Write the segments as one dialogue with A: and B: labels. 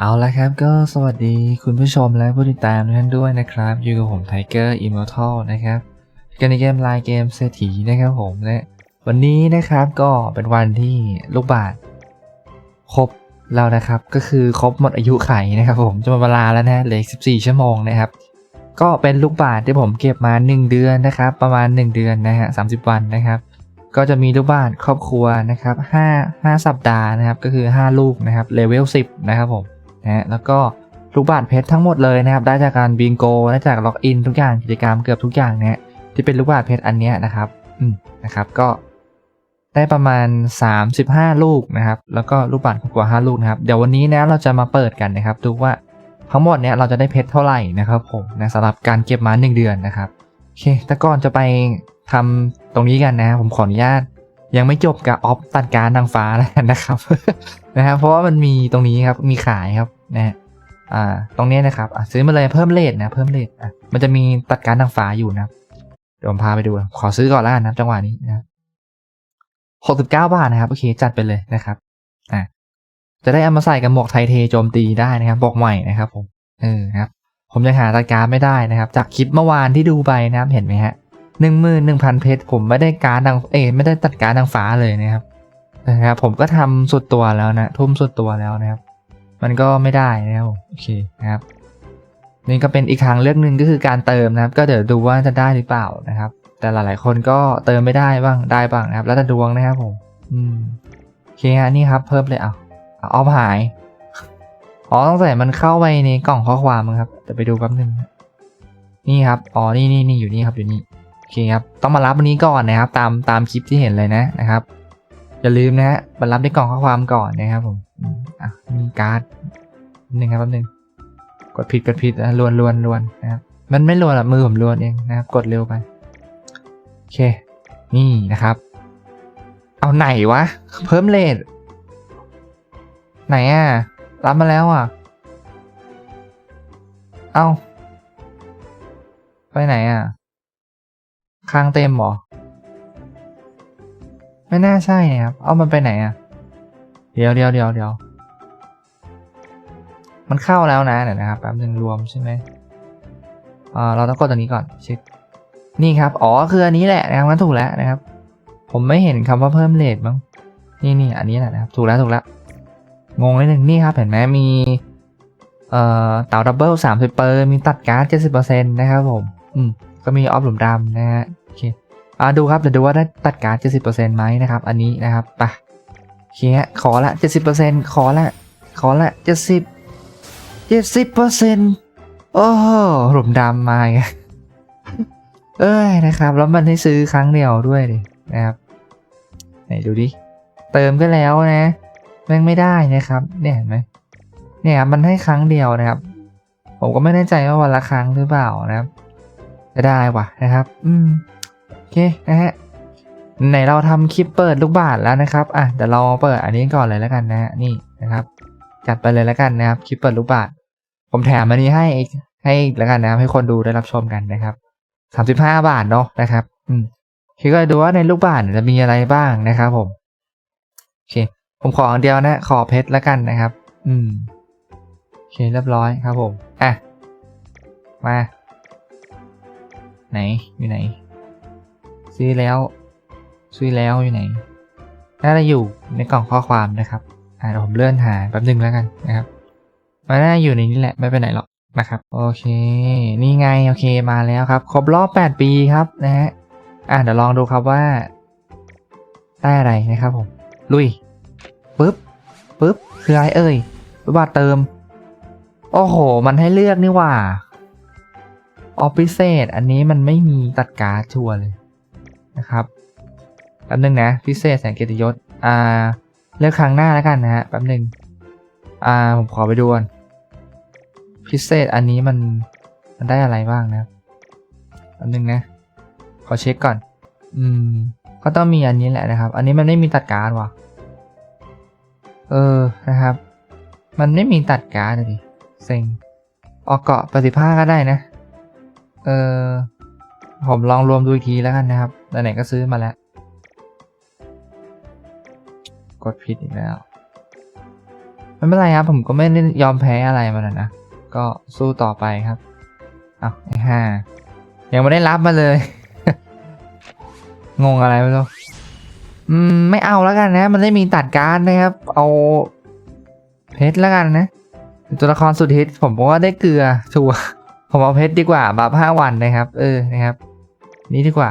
A: เอาละครับก็สวัสดีคุณผู้ชมและผู้ติดตามทุกท่านด้วยนะครับ อยู่กับผมไทเกอร์อิมมอร์ทัลนะครับกันในเกมไลน์เกมเศรษฐีนะครับผมและวันนี้นะครับก็เป็นวันที่ลูกบาทครบแล้วนะครับ ก็คือครบหมดอายุไขนะครับผมจะหมดเวลาแล้วนะเหลืออก14 ชั่วโมงนะครับ ก็เป็นลูกบาทที่ผมเก็บมา 1 เดือนนะครับ ประมาณ 1 เดือนนะฮะ30วันนะครับ ก็จะมีลูกบานครอบครัวนะครับ5 5สัปดาห์นะครับ ก็คือ 5 ลูกนะครับเลเวล10 นะครับผม นะแล้วก็ลูกบานเพชรทั้งหมดเลยนะครับ ได้จากการบิงโกได้จากล็อกอินทุกอย่างกิจกรรมเกือบทุกอย่างนะฮะที่เป็นลูกบานเพชรอันเนี้ยนะครับอืมนะครับก็ได้ประมาณ 35 ลูกนะครับ แล้วก็ลูกบานครอบครัว5ลูกนะครับ เดี๋ยววันนี้นะเราจะมาเปิดกันนะครับ ดูว่าทั้งหมดเนี้ยเราจะได้เพชรเท่าไหร่นะครับผมนะสำหรับการเก็บมา 1 เดือนนะครับโอเคแต่ก่อนจะไปทำตรงนี้กันนะผมขออนุญาตยังไม่จบกับออฟตัดการนางฟ้าแล้วนะครับนะครับเพราะว่ามันมีตรงนี้ครับมีขายครับ นะฮะอ่า ตรงนี้นะครับซื้อมาเลยเพิ่มเลทนะเพิ่มเลทอะมันจะมีตัดการนางฟ้าอยู่นะครับเดี๋ยวผมพาไปดู ขอซื้อก่อนล้วกันนะจังหวะนี้นะครับหกสิบเก้าบาทนะครับ โอเค จัดไปเลยนะครับอะจะได้เอามาใส่กับหมวกไทเทโจมตีได้นะครับบอกใหม่นะครับผมเออครับ ผมยังหาตัดการไม่ได้นะครับ จากคลิปเมื่อวานที่ดูไปนะครับเห็นไหมฮะหนึ่งหมื่นหนึ่งพันเพชรผมไม่ได้การดังเอไม่ได้ตัดการดังฟ้าเลยนะครับนะครับ ผมก็ทำสุดตัวแล้วนะทุ่มสุดตัวแล้วนะครับ มันก็ไม่ได้นะครับโอเคนะครับนี่ก็เป็นอีกทางเลือกหนึ่งก็คือการเติมนะครับ ก็เดี๋ยวดูว่าจะได้หรือเปล่านะครับ แต่หลายๆ คนก็เติมไม่ได้บ้างได้บ้างนะครับ แล้วแต่ดวงนะครับผมอืมโอเคฮะนี่ครับเพิ่มเลยเอาเอาเอาหายอ๋อต้องใส่มันเข้าไปในกล่องข้อความมั้งครับแต่ไปดูแป๊บนึงนะนี่ครับอ๋อนี่นี่นี่อยู่นี่ครับอยู่นี่โอเคครับต้องมารับวันนี้ก่อนนะครับ ตามตามคลิปที่เห็นเลยนะนะครับอย่าลืมนะฮะมารับในกล่องข้อความก่อนนะครับผม อะมีการ์ดหนึ่งครับแป๊บนึงกดผิดกดผิดนะลวนลวนลวนนะครับมันไม่ลวนหรอกมือผมลวนเองนะครับกดเร็วไปโอเค นี่นะครับ เอาไหนวะ เพิ่มเลทไหนอะ รับมาแล้วอะ เอาไปไหนอะ ค้างเต็มหรอ ไม่น่าใช่นะครับ เอามันไปไหนอะ เดี๋ยวเดี๋ยวเดี๋ยวเดี๋ยว มันเข้าแล้วนะเดี๋ยวนะครับแป๊บนึงรวมใช่ไหมอ่าเราต้องกดตัวนี้ก่อนเช็คนี่ครับ อ๋อ คืออันนี้แหละนะครับมันถูกแล้วนะครับ ผมไม่เห็นคำว่าเพิ่มเลทมั้งนี่นี่อันนี้แหละนะครับ ถูกแล้วถูกแล้ว งงนิดนึงนี่ครับ เห็นไหมมี เอ่อ เต่าดับเบิลสามสิบเปอร์มีตัดการ์ดเจ็ดสิบเปอร์เซ็นต์นะครับผม อืม ก็มีออฟหลุมดำนะฮะ โอเค อ่าดูครับ เดี๋ยวดูว่าได้ตัดการ์ดเจ็ดสิบเปอร์เซ็นต์ไหมนะครับ อันนี้นะครับ ไปโอเคฮะขอละเจ็ดสิบเปอร์เซ็นต์ขอละ ขอละเจ็ดสิบ เจ็ดสิบเปอร์เซ็นต์โอ้โหหลุมดำมาไงเอ้ยนะครับ แล้วมันให้ซื้อครั้งเดียวด้วยดินะครับไหนดูดิ เติมก็แล้วนะ แม่งไม่ได้นะครับ เนี่ยเห็นไหมเนี่ยครับมันให้ครั้งเดียวนะครับ ผมก็ไม่แน่ใจว่าวันละครั้งหรือเปล่านะครับจะได้วะนะครับ อืมโอเคนะฮะไหนเราทำคลิปเปิดลูกบาทแล้วนะครับ อะเดี๋ยวเราเปิดอันนี้ก่อนเลยแล้วกันนะฮะนี่นะครับ จัดไปเลยแล้วกันนะครับ คลิปเปิดลูกบาท ผมแถมอันนี้ให้ให้แล้วกันนะครับให้คนดูได้รับชมกันนะครับสามสิบห้าบาทเนาะนะครับ อืมโอเคก็ดูว่าในลูกบาทจะมีอะไรบ้างนะครับผมโอเค ผมขออันเดียวนะ ขอเพชรแล้วกันนะครับ อืมโอเคเรียบร้อยครับผมอะมา ไหนอยู่ไหน ซื้อแล้ว ซื้อแล้วอยู่ไหนน่าจะอยู่ในกล่องข้อความนะครับอ่าเดี๋ยวผมเลื่อนหาแป๊บนึงแล้วกันนะครับ มันน่าอยู่ในนี้แหละไม่ไปไหนหรอกนะครับ โอเค นี่ไงโอเคมาแล้วครับ ครบรอบ 8 ปีครับนะฮะอ่าเดี๋ยวลองดูครับว่าได้อะไรนะครับผม ลุยปึ๊บปึ๊บคืออะไรเอ่ยบาเติม โอ้โห มันให้เลือกนี่ว่าออฟฟิเศษอันนี้มันไม่มีตัดการ์ดชัวเลยนะครับแป๊บนึงนะ พิเศษแสงเกียรติยศ อ่า เลือกครั้งหน้าแล้วกันนะฮะแป๊บนึง อ่า ผมขอไปดูก่อน พิเศษอันนี้มันมันได้อะไรบ้างนะครับแป๊บนึงนะ ขอเช็คก่อน อืม ก็ต้องมีอันนี้แหละนะครับ อันนี้มันไม่มีตัดการ์ดว่ะ เออ นะครับ มันไม่มีตัดการ์ดเลยเซ็ง ออกเกาะประสิทธิภาพก็ได้นะ เออ ผมลองรวมดูอีกทีแล้วกันนะครับ ไหนๆก็ซื้อมาแล้ว กดผิดอีกแล้ว ไม่เป็นไรครับ ผมก็ไม่ได้ยอมแพ้อะไรมันนะ ก็สู้ต่อไปครับอ้าวไอ้ห่ายังไม่ได้รับมาเลย งงอะไรไม่รู้อืมไม่เอาแล้วกันนะ มันไม่มีตัดการดนะครับ เอาเพชรแล้วกันนะ ตัวละครสุดฮิตผมว่าได้เกลือชัวผมเอาเพชรดีกว่าบัฟห้าวันนะครับ เออนะครับ นี่ดีกว่า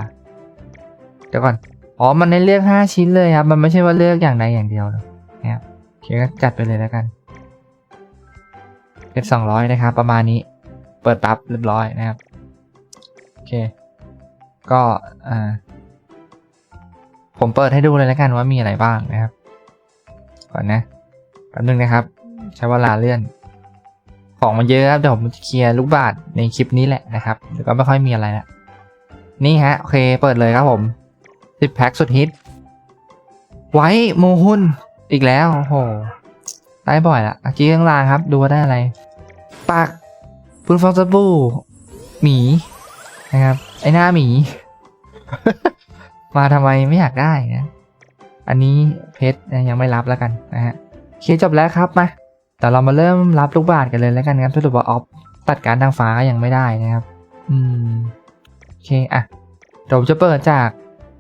A: เดี๋ยวก่อนอ๋อมันให้เลือกห้าชิ้นเลยครับ มันไม่ใช่ว่าเลือกอย่างใดอย่างเดียวนะครับโอเคก็จัดไปเลยแล้วกัน เพชรสองร้อยนะครับ ประมาณนี้ เปิดปั๊บเรียบร้อยนะครับ โอเค ก็อ่าผมเปิดให้ดูเลยแล้วกันว่ามีอะไรบ้างนะครับ ก่อนนะแป๊บนึงนะครับ ใช้เวลาเลื่อน ของมันเยอะครับเดี๋ยวผมจะเคลียร์ลูกบาทในคลิปนี้แหละนะครับเดี๋ยวก็ไม่ค่อยมีอะไรละนี่ฮะ โอเค เปิดเลยครับผมสิบแพ็คสุดฮิต ไว้โมฮุนอีกแล้ว โอ้โห ได้บ่อยละเมื่อกี้ข้างล่างครับ ดูว่าได้อะไร ปากปืนฟองสบู่หมีนะครับ ไอหน้าหมี มาทำไมไม่อยากได้นะ อันนี้เพชรยังไม่รับแล้วกันนะฮะโอเคจบแล้วครับมาแต่เรามาเริ่มรับลูกบาศก์กันเลยแล้วกันครับสรุปว่าออฟตัดการทางฟ้ายังไม่ได้นะครับ อืมโอเคอะเดี๋ยวผมจะเปิดจาก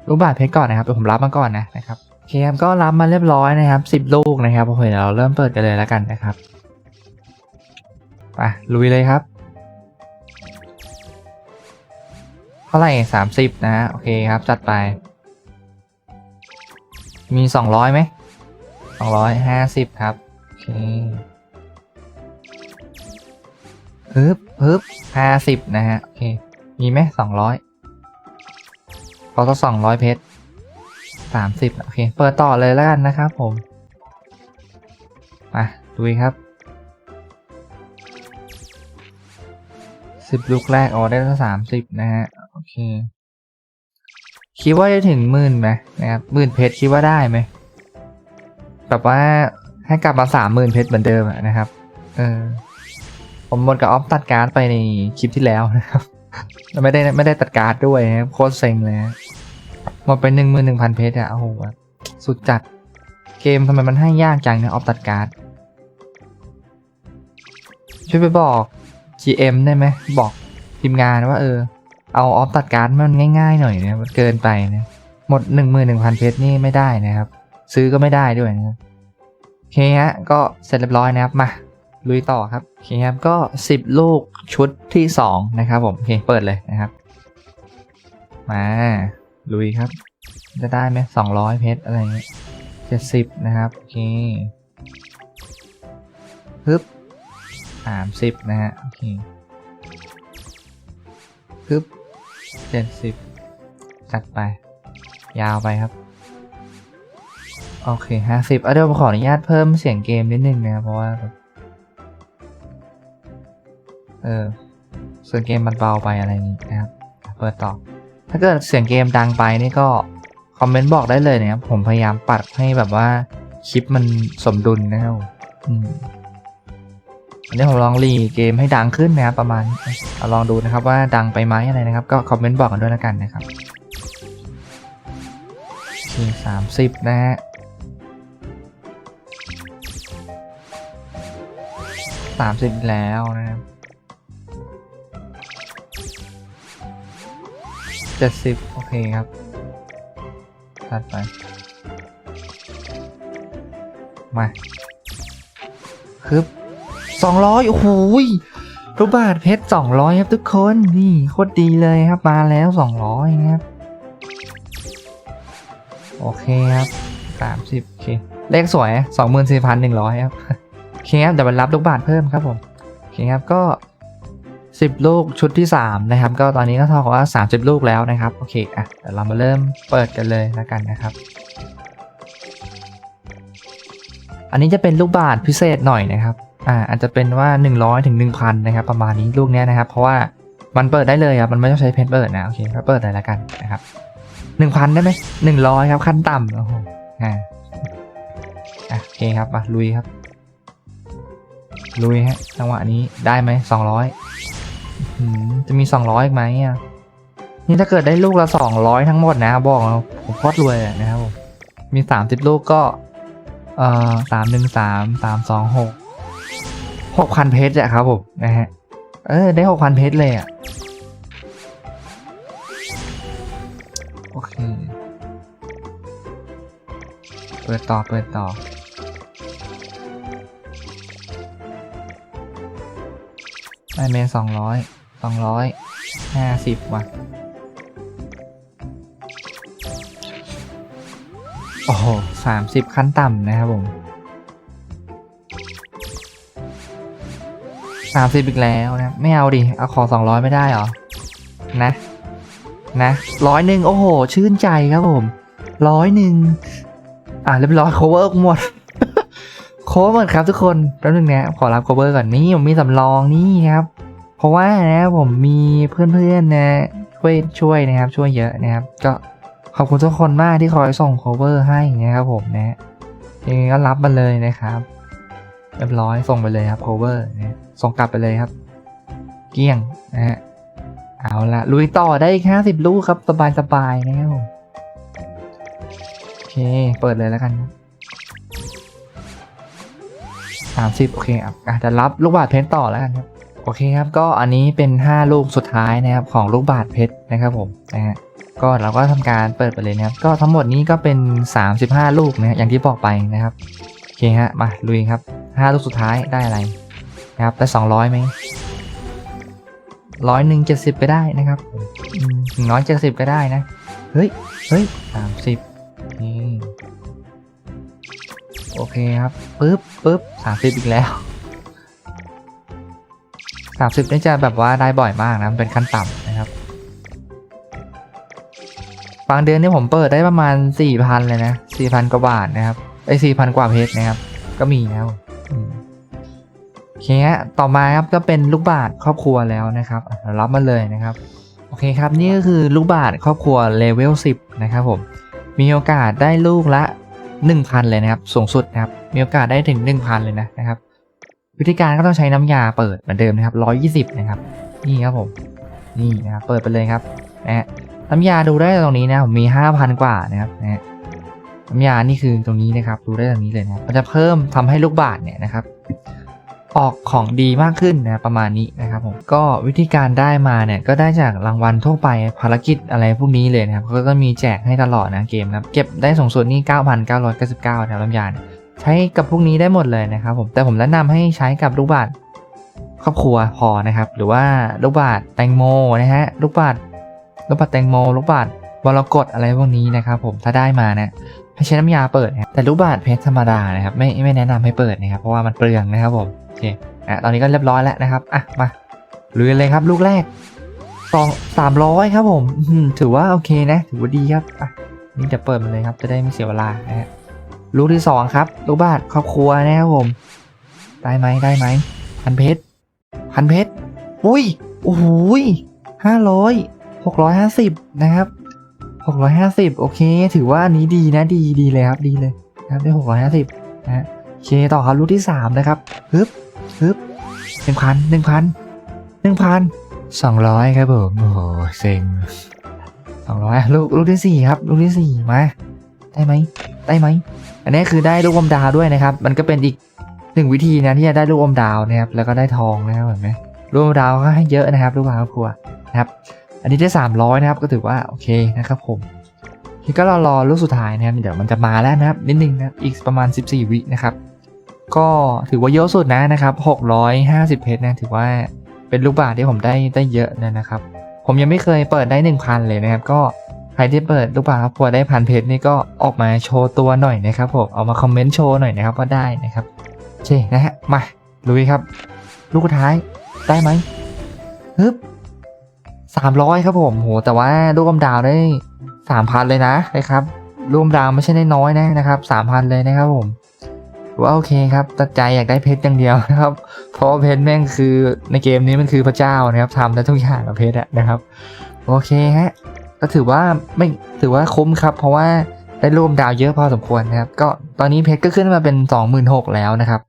A: ลูกบาศก์เพชรก่อนนะครับเดี๋ยวผมรับมาก่อนนะนะครับโอเคครับก็รับมาเรียบร้อยนะครับสิบลูกนะครับโอเคเดี๋ยวเราเริ่มเปิดกันเลยแล้วกันนะครับ ไปลุยเลยครับ เท่าไหร่สามสิบนะฮะ โอเคครับ จัดไป มีสองร้อยไหมสองร้อยห้าสิบครับ โอเคฮึบฮึบห้าสิบนะฮะ โอเค มีไหมสองร้อยพอต้องสองร้อยเพชรสามสิบโอเค เปิดต่อเลยแล้วกันนะครับผม มาดูครับ สิบลูกแรกอ๋อได้ตั้งสามสิบนะฮะโอเค คิดว่าจะถึงหมื่นไหมนะครับหมื่นเพชรคิดว่าได้ไหมแบบว่าให้กลับมาสามหมื่นเพชรเหมือนเดิมอะนะครับ เออผมหมดกับออฟตัดการ์ดไปในคลิปที่แล้วนะครับไม่ได้ไม่ได้ตัดการ์ดด้วยนะครับโคตรเซ็งเลยหมดไปหนึ่งหมื่นหนึ่งพันเพชรอะโอ้โหสุดจัดเกมทำไมมันให้ยากจังเนี่ยออฟตัดการ์ดช่วยไปบอก GM ได้ไหมบอกทีมงานว่าเออ เอาออฟตัดการ์ดมันง่ายๆหน่อยนะมันเกินไปนะหมดหนึ่งหมื่นหนึ่งพันเพชรนี่ไม่ได้นะครับ ซื้อก็ไม่ได้ด้วยนะโอเคฮะก็เสร็จเรียบร้อยนะครับมาลุยต่อครับโอเคครับก็สิบลูกชุดที่สองนะครับผมโอเคเปิดเลยนะครับ มาลุยครับ จะได้ไหมสองร้อยเพชรอะไรเงี้ยเจ็ดสิบนะครับ โอเคปึ๊บ สามสิบนะฮะ โอเคปึ๊บเจ็ดสิบจัดไป ยาวไปครับ โอเคห้าสิบเดี๋ยวผมขออนุญาตเพิ่มเสียงเกมนิดนึงนะครับเพราะว่าแบบเออเสียงเกมมันเบาไปอะไรอย่างนี้นะครับ เปิดต่อ ถ้าเกิดเสียงเกมดังไปนี่ก็คอมเมนต์บอกได้เลยนะครับ ผมพยายามปรับให้แบบว่าคลิปมันสมดุลนะครับอืม อันนี้ผมลองรีเกมให้ดังขึ้นนะครับประมาณนี้เอาลองดูนะครับว่าดังไปไหมอะไรนะครับ ก็คอมเมนต์บอกกันด้วยแล้วกันนะครับทีสามสิบนะฮะสามสิบแล้วนะครับเจ็ดสิบโอเคครับตัดไป มา คึบ สองร้อยโอ้โหรูปบาทเพชรสองร้อยครับทุกคน นี่โคตรดีเลยครับ มาแล้วสองร้อยครับ โอเคครับสามสิบโอเค เลขสวยสองหมื่นสี่พันหนึ่งร้อยครับ โอเคครับเดี๋ยวมันรับลูกบาทเพิ่มครับผม โอเคครับก็สิบลูกชุดที่สามนะครับ ก็ตอนนี้ก็เท่ากับว่าสามสิบลูกแล้วนะครับ โอเค อะ เดี๋ยวเรามาเริ่มเปิดกันเลยแล้วกันนะครับอันนี้จะเป็นลูกบาทพิเศษหน่อยนะครับ อ่าอาจจะเป็นว่า 100ถึง1,000นะครับประมาณนี้ลูกเนี้ยนะครับ เพราะว่ามันเปิดได้เลยครับมันไม่ต้องใช้เพชรเปิดนะโอเคก็เปิดเลยละกันนะครับ1,000ได้ไหม100ครับขั้นต่ำโอ้โหอ่าอะโอเคครับมาลุยครับ ลุยฮะจังหวะนี้ได้ไหม200อืมจะมี200อีกไหมอะนี่ถ้าเกิดได้ลูกละ200ทั้งหมดนะบอกผมโคตรรวยเลยนะครับผมมี30ลูกก็ เอ่อสามหนึ่งสามสามสองหก หกพันเพชรอะครับผมนะฮะ เออ ได้หกพันเพชรเลยอะโอเค เปิดต่อ เปิดต่อได้เมนสองร้อย สองร้อย ห้าสิบว่ะ โอ้โหสามสิบขั้นต่ำนะครับผม สามสิบอีกแล้วนะไม่เอาดิ เอาขอสองร้อยไม่ได้เหรอ นะ นะร้อยหนึ่งโอ้โห ชื่นใจครับผมร้อยหนึ่งอะเรียบร้อย cover หมด cover หมดครับทุกคนแป๊บนึงนะขอรับ cover ก่อนนี่ผมมีสำรองนี่ครับ เพราะว่านะผมมีเพื่อนๆนะช่วยช่วยนะครับ ช่วยเยอะนะครับ ก็ขอบคุณทุกคนมากที่คอยส่ง cover ให้นะครับผมนะยังไงก็รับมาเลยนะครับ เรียบร้อยส่งไปเลยครับ cover นะส่งกลับไปเลยครับ เกลี้ยงนะฮะเอาละลุยต่อได้อีกห้าสิบลูกครับ สบายๆนะครับโอเค เปิดเลยแล้วกันสามสิบโอเคอะอะจะรับลูกบาศก์เพชรต่อแล้วกันครับโอเคครับ ก็อันนี้เป็น 5 ลูกสุดท้ายนะครับของลูกบาศก์เพชรนะครับผมนะฮะก็เราก็ทำการเปิดไปเลยนะครับ ก็ทั้งหมดนี้ก็เป็น 35 ลูกนะฮะอย่างที่บอกไปนะครับ เคฮะ มาลุยครับ5ลูกสุดท้ายได้อะไรนะครับได้200ไหมร้อยหนึ่งเจ็ดสิบไปได้นะครับหนึ่งร้อยเจ็ดสิบก็ได้นะ เฮ้ย เฮ้ยสามสิบนี่โอเคครับปึ๊บปึ๊บสามสิบอีกแล้วสามสิบนี่จะแบบว่าได้บ่อยมากนะมันเป็นขั้นต่ำนะครับบางเดือนนี่ผมเปิดได้ประมาณสี่พันเลยนะสี่พันกว่าบาทนะครับ ไอ้สี่พันกว่าเพชรนะครับ ก็มีแล้วโอเคฮะต่อมาครับก็เป็นลูกบาศก์ครอบครัวแล้วนะครับเรารับมาเลยนะครับ โอเคครับนี่ก็คือลูกบาศก์ครอบครัวเลเวล10 นะครับผม มีโอกาสได้ลูกละ 1,000 เลยนะครับ สูงสุดนะครับ มีโอกาสได้ถึง 1,000 เลยนะนะครับ วิธีการก็ต้องใช้น้ำยาเปิดเหมือนเดิมนะครับ 120 นะครับ นี่ครับผม นี่นะครับ เปิดไปเลยครับนะฮะน้ำยาดูได้ตรงนี้นะผมมี 5,000 กว่านะครับนะฮะ น้ำยานี่คือตรงนี้นะครับ ดูได้ตรงนี้เลยนะ มันจะเพิ่มทำให้ลูกบาศเนี่ยนะครับ ออกของดีมากขึ้นนะประมาณนี้นะครับผม ก็วิธีการได้มาเนี่ยก็ได้จากรางวัลทั่วไปภารกิจอะไรพวกนี้เลยนะครับก็จะมีแจกให้ตลอดนะเกมนะครับเก็บได้สูงสุดนี่ 9,999นะครับลำยาเนี่ยใช้กับพวกนี้ได้หมดเลยนะครับผม แต่ผมแนะนำให้ใช้กับลูกบาศครอบครัวพอนะครับ หรือว่าลูกบาศแตงโมนะฮะลูกบาศลูกบาศแตงโมลูกบาศ ก์วรกตอะไรพวกนี้นะครับผมถ้าได้มานะให้ใช้น้ำยาเปิดนะแต่ลูกบาศก์เพชรธรรมดานะครับไม่ไม่แนะนำให้เปิดนะครับเพราะว่ามันเปลืองนะครับผมโอเคอะตอนนี้ก็เรียบร้อยแล้วนะครับอะมาลุยเลยครับลูกแรกสองสามร้อยครับผมถือว่าโอเคนะ ถือว่าดีครับอะนี่จะเปิดมันเลยครับจะได้ไม่เสียเวลานะฮะลูกที่สองครับลูกบาทครอบครัวนะครับผมได้ไหมได้ไหมพันเพชรพันเพชรอุ้ยโอ้โหห้าร้อยหกร้อยห้าสิบนะครับ หกร้อยห้าสิบโอเค ถือว่าอันนี้ดีนะดีดีเลยครับดีเลยนะครับได้หกร้อยห้าสิบนะโอเคต่อครับลูกที่สามนะครับฮึบฮึบหนึ่งพันหนึ่งพันหนึ่งพันสองร้อยครับผมโอ้โหเซ็งสองร้อยลูกลูกที่สี่ครับ ลูกที่สี่มาได้ไหมได้ไหมอันนี้คือได้ลูกอมดาวด้วยนะครับ มันก็เป็นอีกหนึ่งวิธีนะที่จะได้ลูกอมดาวนะครับแล้วก็ได้ทองนะครับเห็นไหมลูกอมดาวก็ให้เยอะนะครับลูกบาศก์ครอบครัวนะครับ อันนี้ได้สามร้อยนะครับ ก็ถือว่าโอเคนะครับผมทีก็รอรอลูกสุดท้ายนะครับเดี๋ยวมันจะมาแล้วนะครับนิดนึงนะอีกประมาณ 14 วินะครับ ก็ถือว่าเยอะสุดนะนะครับ 650 เพชรนะถือว่าเป็นลูกบาศก์ที่ผมได้ได้เยอะนะนะครับ ผมยังไม่เคยเปิดได้ 1,000 เลยนะครับ ก็ใครที่เปิดลูกบาศก์ครับพอได้พันเพชรนี่ก็ออกมาโชว์ตัวหน่อยนะครับผมเอามาคอมเมนต์โชว์หน่อยนะครับว่าได้นะครับโอเคนะฮะมาลุยครับ ลูกท้ายได้ไหมฮึบ สามร้อยครับผมโหแต่ว่าลูกอมดาวได้สามพันเลยนะนะครับลูกอมดาวไม่ใช่น้อยนะนะครับสามพันเลยนะครับผมว่าโอเคครับตัดใจอยากได้เพชรอย่างเดียวนะครับ เพราะเพชรแม่งคือในเกมนี้มันคือพระเจ้านะครับทำได้ทุกอย่างกับเพชรอะนะครับ โอเคฮะก็ถือว่าไม่ถือว่าคุ้มครับ เพราะว่าได้ร่วมดาวเยอะพอสมควรนะครับ ก็ตอนนี้เพชรก็ขึ้นมาเป็น 26,000 แล้วนะครับ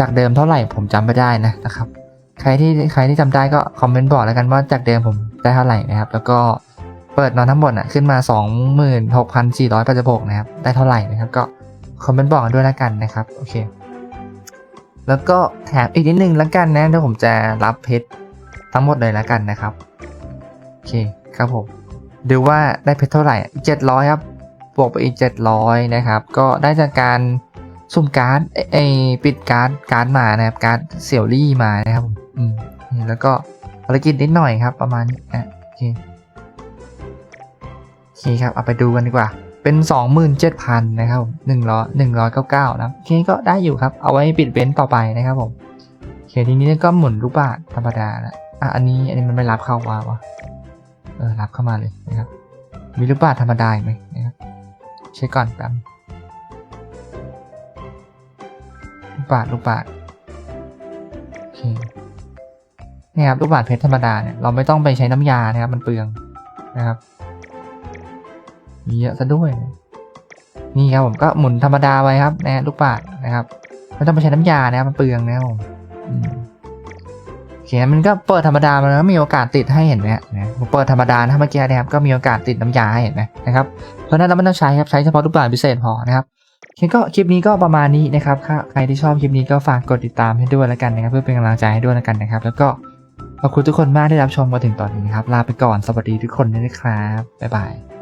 A: จากเดิมเท่าไหร่ผมจำไม่ได้นะนะครับ ใครที่ใครที่จำได้ก็คอมเมนต์บอกแล้วกันว่าจากเดิมผมได้เท่าไหร่นะครับ แล้วก็เปิดนอนทั้งหมดอะขึ้นมา 26,486 นะครับ ได้เท่าไหร่นะครับ ก็คอมเมนต์บอกด้วยแล้วกันนะครับ โอเค แล้วก็แถมอีกนิดนึงแล้วกันนะเดี๋ยวผมจะรับเพชรทั้งหมดเลยแล้วกันนะครับ โอเคครับผม ดูว่าได้เพชรเท่าไหร่เจ็ดร้อยครับ บวกไปอีกเจ็ดร้อยนะครับ ก็ได้จากการสุ่มการ์ดเอยเอปิดการ์ดการ์ดมานะครับ การ์ดเสี่ยวลี่มานะครับผม อืมแล้วก็ภารกิจนิดหน่อยครับ ประมาณนี้อะโอเคโอเคครับเอาไปดูกันดีกว่า เป็นสองหมื่นเจ็ดพันนะครับหนึ่งร้อยหนึ่งร้อยเก้าเก้านะโอเคก็ได้อยู่ครับ เอาไว้ปิดเบนซ์ต่อไปนะครับผมโอเคทีนี้ก็หมุนลูกบาศธรรมดาละอะอันนี้อันนี้มันไม่รับเข้ามาวะเออรับเข้ามาเลยนะครับ มีลูกบาศธรรมดาอีกไหมนะครับเช็คก่อนแป๊บลูกบาศลูกบาศโอเค นี่ครับลูกบาศเพชรธรรมดาเนี่ยเราไม่ต้องไปใช้น้ำยานะครับ มันเปลืองนะครับมีเยอะซะด้วย นี่ครับผมก็หมุนธรรมดาไว้ครับนะลูกปาดนะครับไม่ต้องไปใช้น้ำยานะครับมันเปลืองนะครับผมอืมโอเคมันก็เปิดธรรมดามันก็มีโอกาสติดให้เห็นไหมฮะนะผมเปิดธรรมดาถ้าเมื่อกี้นะครับก็มีโอกาสติดน้ำยาให้เห็นไหมนะครับ เพราะนั้นเราไม่ต้องใช้ครับใช้เฉพาะลูกปาดพิเศษพอนะครับโอเคก็คลิปนี้ก็ประมาณนี้นะครับ ใครที่ชอบคลิปนี้ก็ฝากกดติดตามให้ด้วยแล้วกันนะครับ เพื่อเป็นกำลังใจให้ด้วยแล้วกันนะครับ แล้วก็ ขอบคุณทุกคนมากที่รับชมมาถึงตอนนี้นะครับ ลาไปก่อน สวัสดีทุกคนด้วยนะครับ บ๊ายบาย